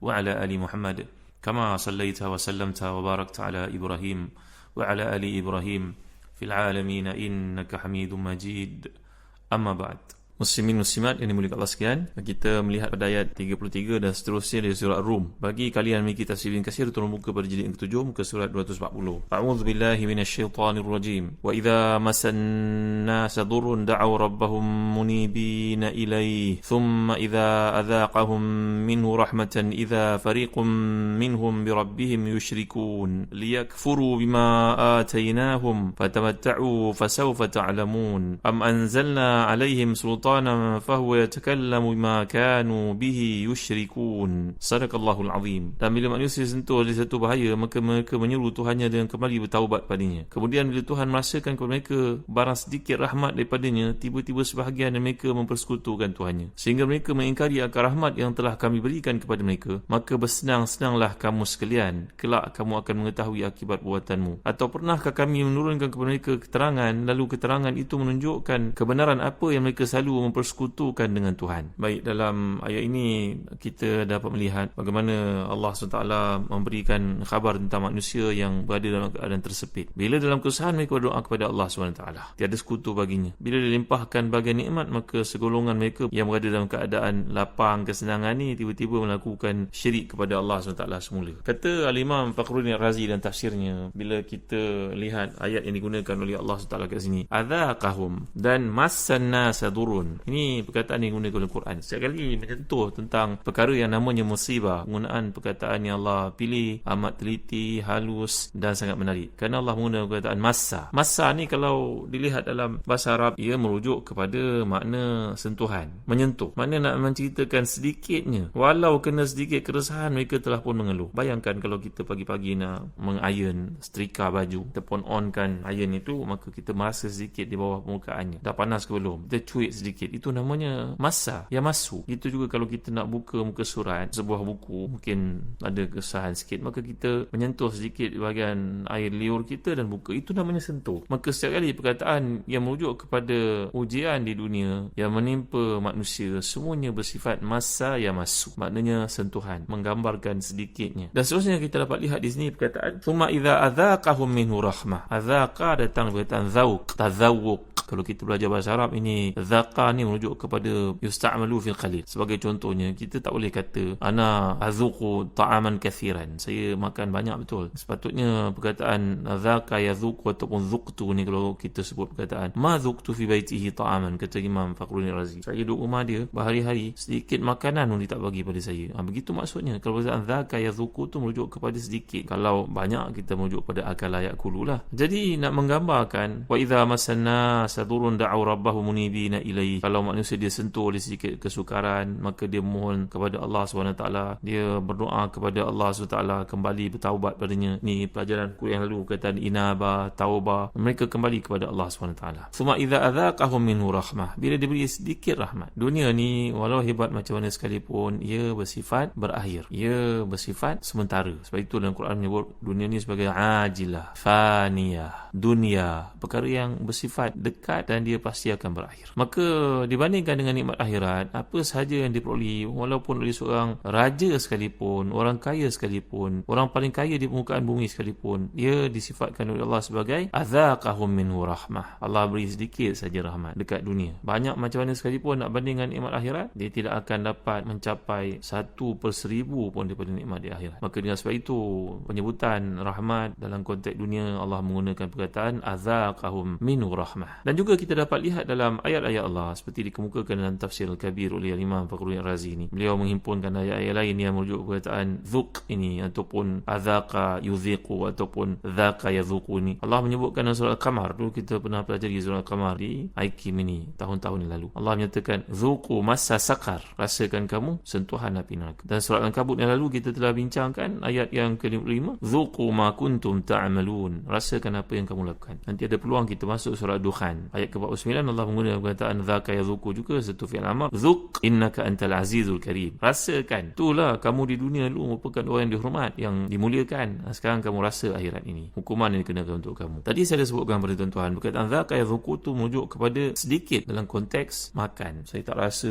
wa barik ala Muhammad wa ala ali Muhammad kama sallaita wa sallamta wa barakta ala Ibrahim wa ala ali Muslimin muslimat yang dimuliakan Allah sekalian, kita melihat pada ayat 33 dan seterusnya dari surah Rum. Bagi kalian memiliki tafsir bin kasir turun muka pada jilid ke-7 muka surat 240. A'udzu billahi minasyaitonir rajim. Wa idza masan nas durrun da'u rabbahum munibina ilayhi thumma idza adhaqahum minhu rahmatan idza fariqum minhum bi rabbihim yushrikun liyakfuru bima atainahum fatamatta'u fasawfa ta'lamun am anzalna 'alayhim sultan سلطانا فهو يتكلم بما كانوا به يشركون صدق الله العظيم dan bila manusia sentuh oleh satu bahaya maka mereka menyeru Tuhannya dengan kembali bertaubat padanya kemudian bila Tuhan merasakan kepada mereka barang sedikit rahmat daripadanya tiba-tiba sebahagian dari mereka mempersekutukan Tuhannya sehingga mereka mengingkari akan rahmat yang telah kami berikan kepada mereka maka bersenang-senanglah kamu sekalian kelak kamu akan mengetahui akibat buatanmu atau pernahkah kami menurunkan kepada mereka keterangan lalu keterangan itu menunjukkan kebenaran apa yang mereka selalu mempersekutukan dengan Tuhan. Baik dalam ayat ini kita dapat melihat bagaimana Allah SWT memberikan khabar tentang manusia yang berada dalam keadaan tersepit. Bila dalam kesusahan mereka berdoa kepada Allah SWT. Tiada sekutu baginya. Bila dilimpahkan bagian nikmat maka segolongan mereka yang berada dalam keadaan lapang kesenangan ni tiba-tiba melakukan syirik kepada Allah SWT semula. Kata Al-Imam Fakhruddin Razi dan tafsirnya bila kita lihat ayat yang digunakan oleh Allah SWT kat sini. Adzaqahum dan massan nasa durun ini perkataan yang digunakan oleh Quran. Setiap kali menyentuh tentang perkara yang namanya musibah, penggunaan perkataan yang Allah pilih amat teliti, halus dan sangat menarik. Kerana Allah menggunakan perkataan masa. Masa ni kalau dilihat dalam bahasa Arab, ia merujuk kepada makna sentuhan, menyentuh. Mana nak menceritakan sedikitnya. Walau kena sedikit keresahan, mereka telah pun mengeluh. Bayangkan kalau kita pagi-pagi nak mengayon setrika baju, kita pun onkan iron itu, maka kita merasa sedikit di bawah permukaannya. Dah panas ke belum? Kita cuit sedikit itu namanya masa. Yang masuk itu juga kalau kita nak buka muka surat sebuah buku mungkin ada kesahan sikit maka kita menyentuh sedikit bahagian air liur kita dan buka. Itu namanya sentuh. Maka setiap kali perkataan yang merujuk kepada ujian di dunia yang menimpa manusia semuanya bersifat masa yang masuk maknanya sentuhan menggambarkan sedikitnya. Dan seterusnya kita dapat lihat di sini perkataan thumma idza adzaqahum minhu rahmah. Adzaqa datang perkataan zauq tazawuq kalau kita belajar bahasa Arab ini zaqa ni merujuk kepada yusta'malu fil qalil. Sebagai contohnya kita tak boleh kata ana azuqu ta'aman kathiran. Saya makan banyak betul. Sepatutnya perkataan zaqa yazuqu ataupun zuqtu ni kalau kita sebut perkataan ma zuqtu fi baitihi ta'aman kata Imam Fakhruddin Razi saya duduk rumah dia berhari-hari sedikit makanan pun dia tak bagi pada saya. Ha, begitu maksudnya. Kalau perkataan zaqa yazuqu tu merujuk kepada sedikit. Kalau banyak kita merujuk pada akal layak kululah. Jadi nak menggambarkan wa idza masanna sadurun da'u rabbahu munibina ilaih kalau manusia dia sentuh oleh sedikit kesukaran maka dia mohon kepada Allah SWT dia berdoa kepada Allah SWT kembali bertaubat padanya. Ni pelajaran kuliah lalu kata inaba taubah. Mereka kembali kepada Allah SWT suma idza adzaqahum minhu rahmah. Bila diberi sedikit rahmat. Dunia ni walau hebat macam mana sekalipun ia bersifat berakhir. Ia bersifat sementara. Sebab itu dalam Quran menyebut dunia ni sebagai ajilah faniyah dunia. Perkara yang bersifat dekat dan dia pasti akan berakhir. Maka dibandingkan dengan nikmat akhirat apa sahaja yang diperoleh walaupun oleh seorang raja sekalipun orang kaya sekalipun orang paling kaya di permukaan bumi sekalipun ia disifatkan oleh Allah sebagai adzaqahum minhu rahmah. Allah beri sedikit saja rahmat dekat dunia. Banyak macam mana sekalipun nak bandingkan nikmat akhirat dia tidak akan dapat mencapai satu per seribu pun daripada nikmat di akhirat. Maka dengan sebab itu penyebutan rahmat dalam konteks dunia Allah menggunakan perkataan adzaqahum minhu rahmah. Dan juga kita dapat lihat dalam ayat-ayat Allah seperti dikemukakan dalam tafsir Al-Kabir oleh Imam Fakhruddin Razi ini. Beliau menghimpunkan ayat-ayat lain yang merujuk perkataan zuq ini ataupun adzaqa yudhiqu ataupun dzaka yadhuqu ini. Allah menyebutkan dalam surah Al-Qamar dulu kita pernah pelajari surah Al-Qamar di IKIM ini tahun-tahun yang lalu. Allah menyatakan zuqu massa sakar. Rasakan kamu sentuhan api neraka. Dan surah Al-Kabut yang lalu kita telah bincangkan ayat yang ke-55 zuqu ma kuntum ta'malun. Rasakan apa yang kamu lakukan. Nanti ada peluang kita masuk surah Dukhan. Ayat ke-49 Allah menggunakan perkataan dzaka yadhuqu juga satu fi'il amr. Zuq innaka antal azizul karim. Rasakan. Itulah kamu di dunia dulu merupakan orang yang dihormat, yang dimuliakan. Sekarang kamu rasa akhirat ini. Hukuman yang dikenakan untuk kamu. Tadi saya dah sebutkan pada tuan-tuan, perkataan dzaka yadhuqu tu merujuk kepada sedikit dalam konteks makan. Saya tak rasa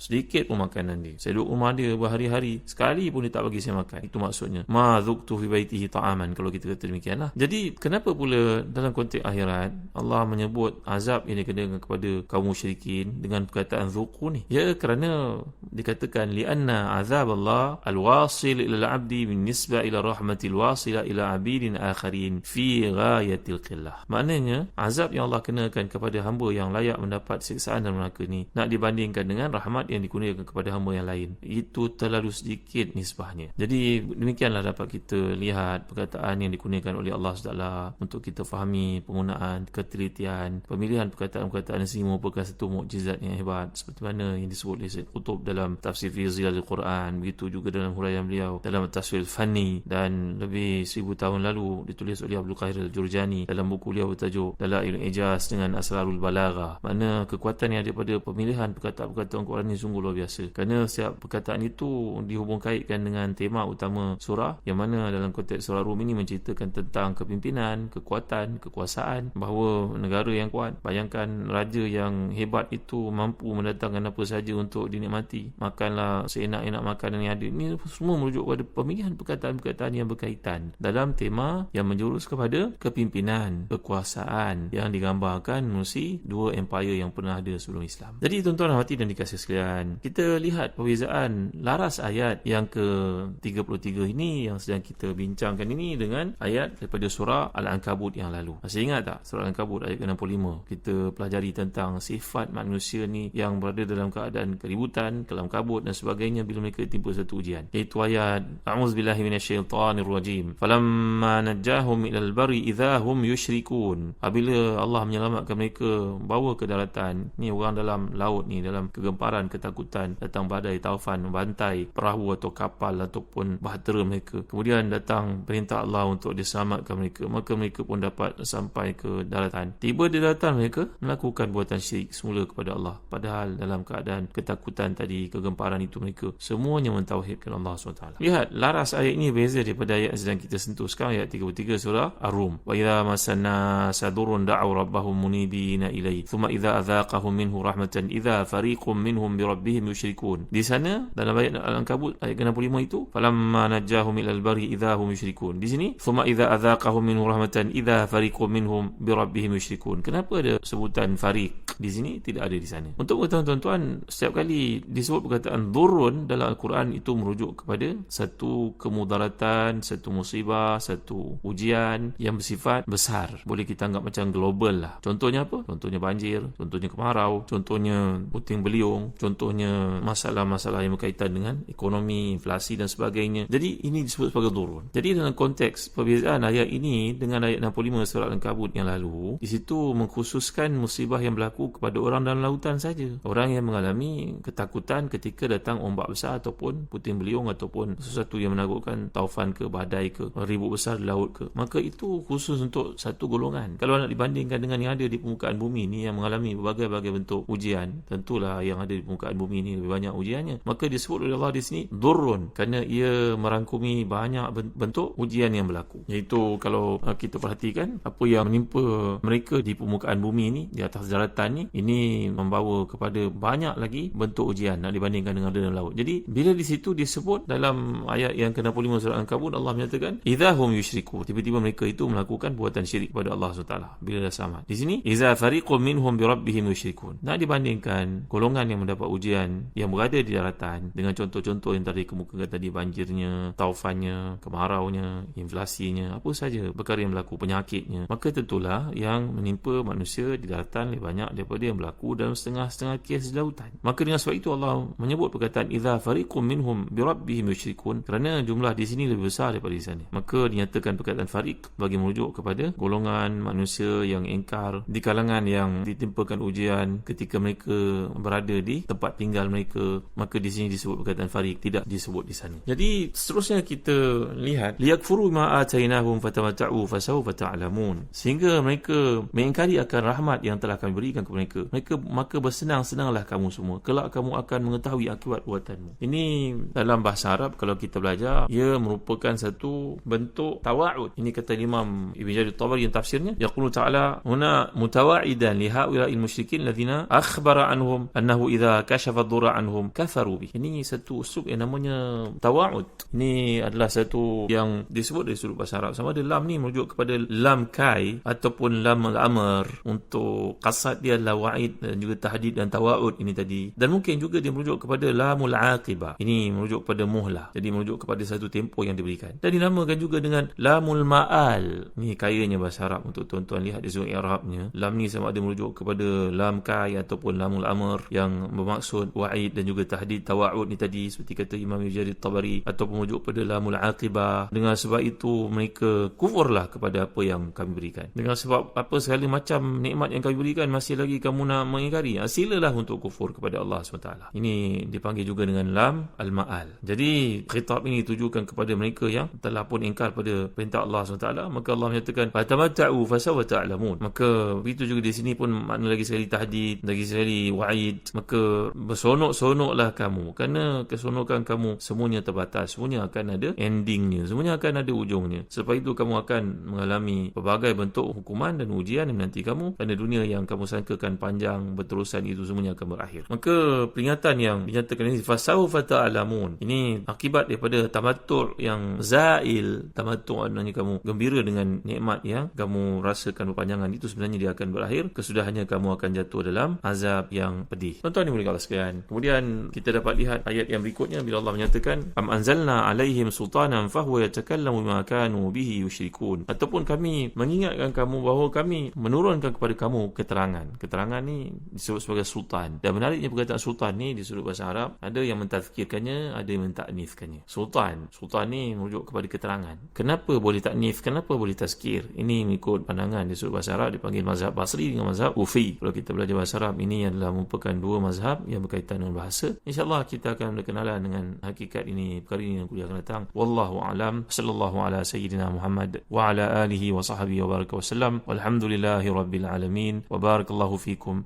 sedikit pun makanan dia. Saya duduk rumah dia berhari-hari, sekali pun dia tak bagi saya makan. Itu maksudnya. Ma dhuktu fi baitihi ta'aman kalau kita kata demikianlah. Jadi kenapa pula dalam konteks akhirat Allah menyebut azab yang dikenakan kepada kaum musyrikin dengan perkataan dhuqu ni? Ya kerana dikatakan lianna azab Allah al-wasil ila al-'abdi min nisbah ila rahmatil wasila ila 'abidin akharin fi ghayatil qillah. Maknanya azab yang Allah kenakan kepada hamba yang layak mendapat siksaan dalam neraka ni nak dibandingkan dengan rahmat yang dikurniakan kepada hamba yang lain. Itu terlalu sedikit nisbahnya. Jadi demikianlah dapat kita lihat perkataan yang dikurniakan oleh Allah SWT untuk kita fahami penggunaan ketelitian, pemilihan perkataan-perkataan ini merupakan satu mukjizat yang hebat. Seperti mana yang disebut oleh Syed Qutub dalam tafsir fi Al-Quran begitu juga dalam huraian beliau dalam tafsir Fani dan lebih seribu tahun lalu ditulis oleh Abdul Qahir Al-Jurjani dalam buku beliau bertajuk Dalail Ijaz dengan Asrarul Balaghah mana kekuatan yang ada pada pemilihan perkataan-perkataan Quran ini sungguh luar biasa. Kerana setiap perkataan itu dihubung kaitkan dengan tema utama surah yang mana dalam konteks surah Rum ini menceritakan tentang kepimpinan, kekuatan, kekuasaan bahawa negara yang kuat bayangkan raja yang hebat itu mampu mendatangkan apa saja untuk dinikmati makanlah seenak-enak makanan yang ada ini semua merujuk kepada pemilihan perkataan-perkataan yang berkaitan dalam tema yang menjurus kepada kepimpinan, kekuasaan yang digambarkan menerusi dua empire yang pernah ada sebelum Islam. Jadi tuan-tuan hati dan dikasih sekalian, kita lihat perbezaan laras ayat yang ke-33 ini yang sedang kita bincangkan ini dengan ayat daripada surah Al-Ankabut yang lalu. Masih ingat tak surah Al-Ankabut ayat ke-65? Kita pelajari tentang sifat manusia ni yang berada dalam keadaan keributan, kelam kabut dan sebagainya bila mereka timpa satu ujian. Iaitu ayat A'udzubillahi minasyaitanirrajim. Falamma najjahum ilal bari idza hum yushrikun. Apabila Allah menyelamatkan mereka bawa ke daratan, ni orang dalam laut ni dalam kegemparan, ketakutan, datang badai, taufan, bantai perahu atau kapal ataupun bahtera mereka. Kemudian datang perintah Allah untuk diselamatkan mereka. Maka mereka pun dapat sampai ke daratan. Tiba di daratan mereka melakukan buatan syirik semula kepada Allah. Padahal dalam keadaan ketakutan tadi, kegemparan itu mereka semuanya mentauhidkan Allah SWT. Lihat, laras ayat ini berbeza daripada ayat yang sedang kita sentuh sekarang ayat 33 surah Ar-Rum. Wa idza masanna sadurun da'u rabbahum munibina ilayhi thumma idza adzaqahum minhu rahmatan idza fariqum minhum bi rabbihim yushrikun. Di sana dalam ayat Al-Ankabut ayat ke-65 itu falamma najjahum ilal bari idza hum yushrikun. Di sini thumma idza adzaqahum minhu rahmatan idza fariqum minhum bi rabbihim yushrikun. Kenapa ada sebutan fariq di sini tidak ada di sana? Untuk mengetahui tuan-tuan, setiap kali disebut perkataan durun dalam Al-Quran itu merujuk kepada satu kemudaratan, satu musibah, satu ujian yang bersifat besar. Boleh kita anggap macam global lah. Contohnya apa? Contohnya banjir, contohnya kemarau, contohnya puting beliung, contohnya masalah-masalah yang berkaitan dengan ekonomi, inflasi dan sebagainya. Jadi ini disebut sebagai durun. Jadi dalam konteks perbezaan ayat ini dengan ayat 65 surat Al-Kabut yang lalu, di situ mengkhususkan musibah yang berlaku kepada orang dalam lautan saja. Orang yang mengalami ketakutan ketika datang ombak besar ataupun puting beliung ataupun sesuatu yang menakutkan taufan ke badai ke ribut besar di laut ke. Maka itu khusus untuk satu golongan. Kalau nak dibandingkan dengan yang ada di permukaan bumi ni yang mengalami berbagai-bagai bentuk ujian, tentulah yang ada di permukaan bumi ni lebih banyak ujiannya. Maka disebut oleh Allah di sini durun kerana ia merangkumi banyak bentuk ujian yang berlaku. Iaitu kalau uh, kita perhatikan apa yang menimpa mereka di permukaan bumi ni di atas daratan ni ini membawa kepada banyak lagi bentuk ujian nak dibandingkan dengan dalam laut. Jadi bila di situ disebut dalam ayat yang ke-65 surah Al-Kabut Allah menyatakan idahum yusyriku tiba-tiba mereka itu melakukan buatan syirik kepada Allah SWT bila dah selamat. Di sini iza fariqum minhum bi rabbihim yusyrikun. Nak dibandingkan golongan yang mendapat ujian yang berada di daratan dengan contoh-contoh yang tadi kemukakan tadi banjirnya, taufannya, kemaraunya, inflasinya, apa saja perkara yang berlaku, penyakitnya. Maka tentulah yang menimpa manusia di daratan lebih banyak daripada yang berlaku dalam setengah-setengah kes di lautan. Maka dengan sebab itu Allah menyebut perkataan idza fariqum minhum bi rabbihim yusyrikun kerana jumlah di sini lebih besar daripada di sana. Maka dinyatakan perkataan fariq bagi merujuk kepada golongan manusia yang engkar di kalangan yang ditimpakan ujian ketika mereka berada di tempat tinggal mereka. Maka di sini disebut perkataan fariq tidak disebut di sana. Jadi seterusnya kita lihat liyakfuru ma atainahum fatamatta'u fasawfa ta'lamun. Sehingga mereka mengingkari akan rahmat yang telah kami berikan kepada mereka. Mereka maka bersenang-senanglah kamu semua. Kelak kamu akan mengetahui akibat perbuatanmu. Ini dalam bahasa Arab kalau kita belajar ia merupakan satu bentuk tawa'ud. Ini kata Imam Ibn Jarir Tabari yang tafsirnya yaqulu ta'ala huna mutawa'idan li ha'ula'il musyrikin alladhina akhbara anhum annahu idza kashafa dhurra anhum kafaru bih. Ini satu uslub yang namanya tawa'ud. Ini adalah satu yang disebut dari sudut bahasa Arab. Sama ada lam ni merujuk kepada lam kai ataupun lam al-amr untuk qasad dia adalah wa'id dan juga tahdid dan tawa'ud ini tadi. Dan mungkin juga dia merujuk kepada lamul aqibah. Ini merujuk kepada muhlah. Jadi merujuk kepada satu tempoh yang diberikan. Dan dinamakan juga dengan lamul ma'al. Ni kayanya bahasa Arab untuk tuan-tuan lihat di sudut Arabnya. Lam ni sama ada merujuk kepada lam kai ataupun lamul amr yang bermaksud wa'id dan juga tahdid tawa'ud ni tadi seperti kata Imam Jarir Tabari ataupun merujuk kepada lamul aqibah. Dengan sebab itu mereka kufurlah kepada apa yang kami berikan. Dengan sebab apa segala macam nikmat yang kami berikan masih lagi kamu nak mengingkari. Ha, silalah untuk kufur kepada Allah SWT. Ini dipanggil juga dengan lam al-ma'al. Jadi khitab ini ditujukan kepada mereka yang telah pun ingkar pada perintah Allah SWT. Maka Allah menyatakan fatamatta'u fasawa ta'lamun. Maka begitu juga di sini pun makna lagi sekali tahdid, lagi sekali wa'id. Maka bersonok-sonoklah kamu. Kerana kesonokan kamu semuanya terbatas. Semuanya akan ada endingnya. Semuanya akan ada ujungnya. Sebab itu kamu akan mengalami pelbagai bentuk hukuman dan ujian yang menanti kamu. Kerana dunia yang kamu sangkakan panjang berterusan itu semuanya akan berakhir. Maka peringatan yang dinyatakan ini fasawfa ta'lamun. Ini akibat daripada tamattu' yang zail. Tamattu' maknanya kamu gembira dengan nikmat yang kamu rasakan berpanjangan itu sebenarnya dia akan berakhir. Kesudahannya kamu akan jatuh dalam azab yang pedih. Tuan-tuan yang Allah sekalian. Kemudian kita dapat lihat ayat yang berikutnya bila Allah menyatakan am anzalna alaihim sultanan fahuwa yatakallamu bima kanu bihi yusyrikun. Ataupun kami mengingatkan kamu bahawa kami menurunkan kepada kamu keterangan. Keterangan ni disebut sebagai sultan. Dan menariknya perkataan sultan ni di sudut bahasa Arab ada yang mentazkirkannya, ada yang mentaknifkannya. Sultan. Sultan ni merujuk kepada keterangan. Kenapa boleh taknif? Kenapa boleh tazkir? Ini mengikut pandangan di sudut bahasa Arab dipanggil mazhab Basri dengan mazhab Ufi. Kalau kita belajar bahasa Arab ini adalah merupakan dua mazhab yang berkaitan dengan bahasa. InsyaAllah kita akan berkenalan dengan hakikat ini perkara ini yang kuliah akan datang. Wallahu alam. Sallallahu ala sayyidina Muhammad wa ala alihi wa sahbihi wa baraka wasallam. Walhamdulillahi rabbil alamin. Wa barakallahu fikum.